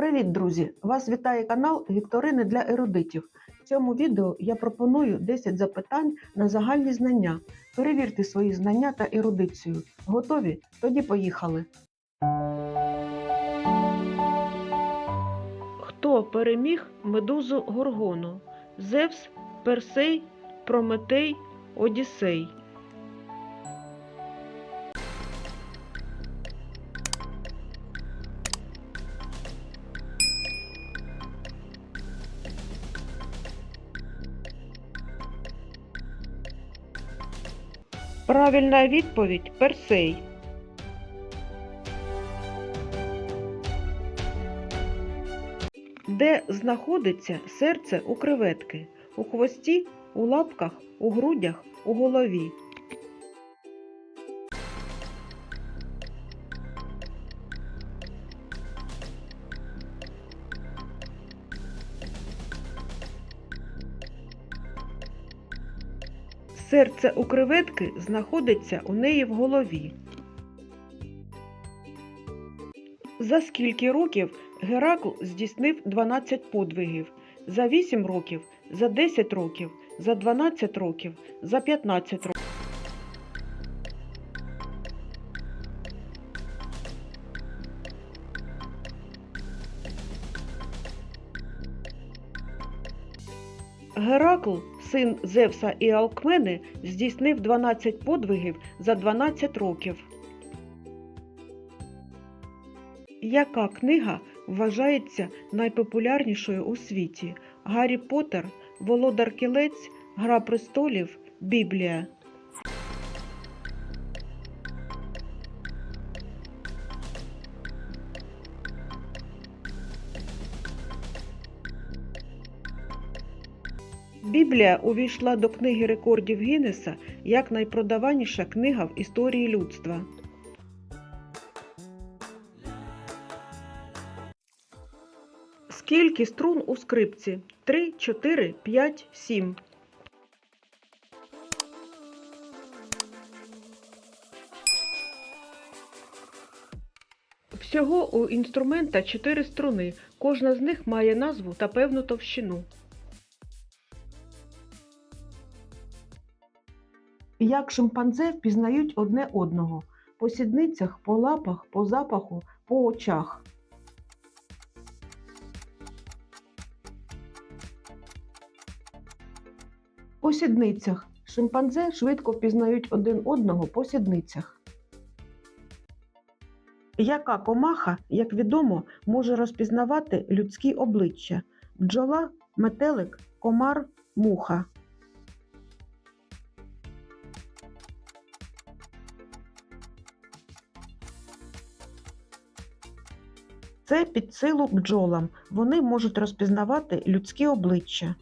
Привіт, друзі! Вас вітає канал Вікторини для ерудитів. В цьому відео я пропоную 10 запитань на загальні знання. Перевірте свої знання та ерудицію. Готові? Тоді поїхали. Хто переміг медузу Горгону? Зевс, Персей, Прометей, Одіссей. Правильна відповідь Персей. Де знаходиться серце у креветки? У хвості, у лапках, у грудях, у голові. Серце у креветки знаходиться у неї в голові. За скільки років Геракл здійснив 12 подвигів? За 8 років, за 10 років, за 12 років, за 15 років. Геракл, син Зевса і Алкмени, здійснив 12 подвигів за 12 років. Яка книга вважається найпопулярнішою у світі? Гаррі Поттер, Володар Кілець, Гра престолів, Біблія. Біблія увійшла до книги рекордів Гіннеса як найпродаваніша книга в історії людства. Скільки струн у скрипці? 3, 4, 5, 7. Всього у інструмента 4 струни. Кожна з них має назву та певну товщину. Як шимпанзе впізнають одне одного? По сідницях, по лапах, по запаху, по очах. По сідницях. Шимпанзе швидко впізнають один одного по сідницях. Яка комаха, як відомо, може розпізнавати людські обличчя? Бджола, метелик, комар, муха. Це під силу бджолам. Вони можуть розпізнавати людські обличчя.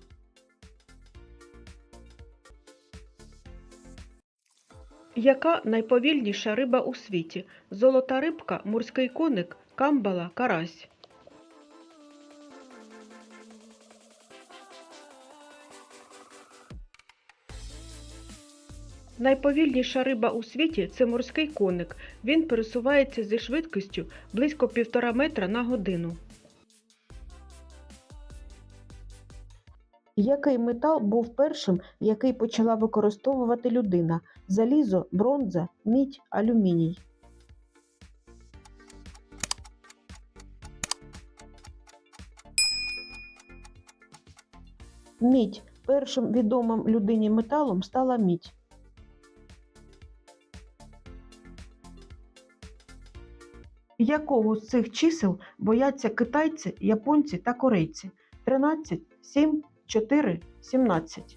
Яка найповільніша риба у світі? Золота рибка, морський коник, камбала, карась. Найповільніша риба у світі це морський коник. Він пересувається зі швидкістю близько півтора метра на годину. Який метал був першим, який почала використовувати людина? Залізо, бронза, мідь, алюміній. Мідь. Першим відомим людині металом стала мідь. Якого з цих чисел бояться китайці, японці та корейці? 13, 7, 4, 17.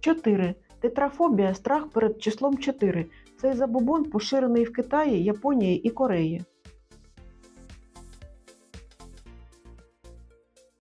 Чотири. Тетрафобія страх перед числом 4. Цей забобон поширений в Китаї, Японії і Кореї.